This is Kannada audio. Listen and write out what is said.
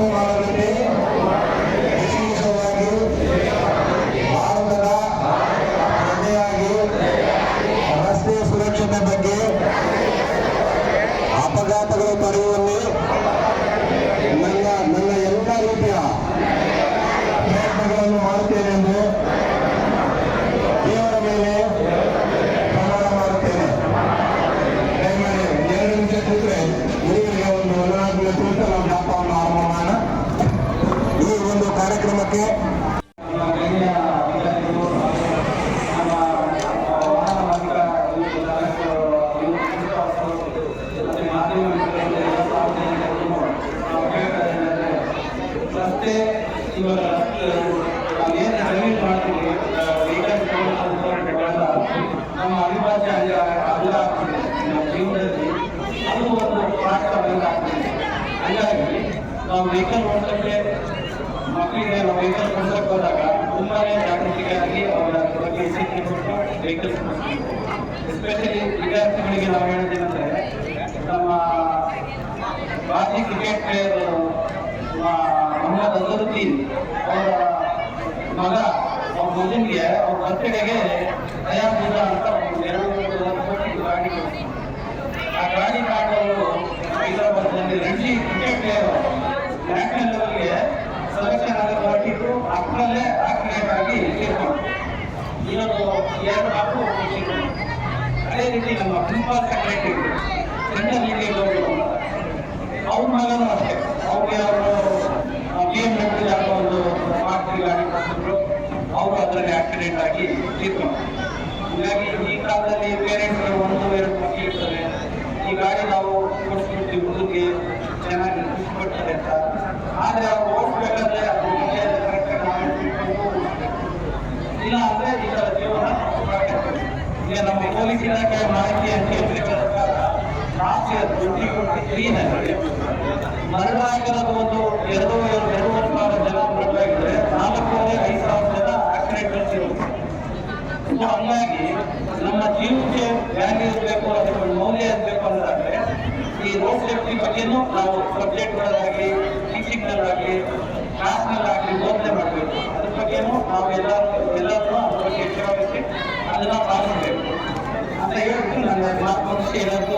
போகாத आपको ನಮ್ಮ ಅವಿಭಾಜ್ಯ ಅಲ್ಲ ನಮ್ಮ ಜೀವನದಲ್ಲಿ ಅದು ಒಂದು ಪಾತ್ರವನ್ನು ಹಾಕ್ತದೆ ಹಾಗಾಗಿ ನಾವು ವೆಹಿಕಲ್ ಓಡಿಸೋಕ್ಕೆ ಮಕ್ಕಳಿಗೆ ವೆಹಿಕಲ್ ಕೊಡ್ಸಕ್ಕೆ ಹೋದಾಗ ತುಂಬಾನೇ ಜಾಗೃತಿಗಾಗಿ ಅವರ ಬಗ್ಗೆ ಸಿಕ್ಕಿ ಕೊಟ್ಟು ವೆಹಿಕಲ್ ಎಸ್ಪೆಷಲಿ ವಿದ್ಯಾರ್ಥಿಗಳಿಗೆ ನಾವು ಹೇಳೋದೇನೆಂದ್ರೆ ನಮ್ಮ ಮಾಜಿ ಕ್ರಿಕೆಟ್ ಪ್ಲೇಯರ್ ಮೊಹಮ್ಮದ್ ಅಜರುದ್ದೀನ್ ಅವರ ಮಗ ಅವ್ರ ಮಗನಿಗೆ ಅವ್ರ ಬರ್ತ್ಡೇಗೆ ತಯಾರಿಸಿದ ಅಂತ ಒಂದು ಎರಡು ಆಕ್ಸಿಡೆಂಟ್ ಆಗಿ ತೀರ್ಕೊಂಡು ಇನ್ನೊಂದು ಎರಡು ತೀರ್ಕೊಂಡು. ಅದೇ ರೀತಿ ನಮ್ಮ principal secretary central India government ಅವ್ರ ಮಗನೂ ಅಷ್ಟೇ. ಅವ್ರಿಗೆ ಅವರು ಬಿ ಎಂ ಡಬ್ಲ್ಯೂ ಯಾವುದೋ ಒಂದು ಮಾರ್ತಿ ಗಾಡಿ ಕೊಟ್ಟಿದ್ರು ಅವರು ಅದರಲ್ಲಿ ಆಕ್ಸಿಡೆಂಟ್ ಆಗಿ ತೀರ್ಕೊಂಡು ಹೀಗಾಗಿ ಈ ಕಾಲದಲ್ಲಿ ಪೇರೆಂಟ್ಸ್ ಒಂದು, ಎರಡು ಮಕ್ಕಳು ಇರ್ತವೆ. ಈ ಗಾಡಿ ನಾವು ಕೊಡಿಸ್ಬಿಡ್ತೀವಿ ಹುಡುಗಿ ಚೆನ್ನಾಗಿ ಖುಷಿಪಡ್ತಾರೆ ಅಂತ. ಆದರೆ ಅವ್ರು ಈಗ ನಮ್ಮ ಪೊಲೀಸ್ ಇಲಾಖೆ ಮಾಹಿತಿ ಅಂತ ಲಾಸ್ಟ್ ಇಯರ್ ಟ್ವೆಂಟಿ ಟ್ವೆಂಟಿ ತ್ರೀನಲ್ಲಿ ಮರಣಾಂಗದ ಒಂದು ಎರಡು ಎರಡೂವರೆ ಸಾವಿರ ಜನ ಮೃತರಾಗಿದ್ರೆ ನಾಲ್ಕೂವರೆ, ಐದು ಸಾವಿರ ಜನ ಆಕ್ಸಿಡೆಂಟ್ ಸೊ ಹಂಗಾಗಿ ನಮ್ಮ ಜೀವಕ್ಕೆ ವ್ಯಾಲ್ಯೂ ಇರಬೇಕು ಅದಕ್ಕೆ ಮೌಲ್ಯ ಇರಬೇಕು ಅನ್ನೋದಾದ್ರೆ ಈ ರೋಡ್ ಸೇಫ್ಟಿ ಬಗ್ಗೆನೂ ನಾವು ಸಬ್ಜೆಕ್ಟ್ಗಳಾಗಲಿ ಟೀಚಿಂಗ್ಗಳಾಗಲಿ Caleb.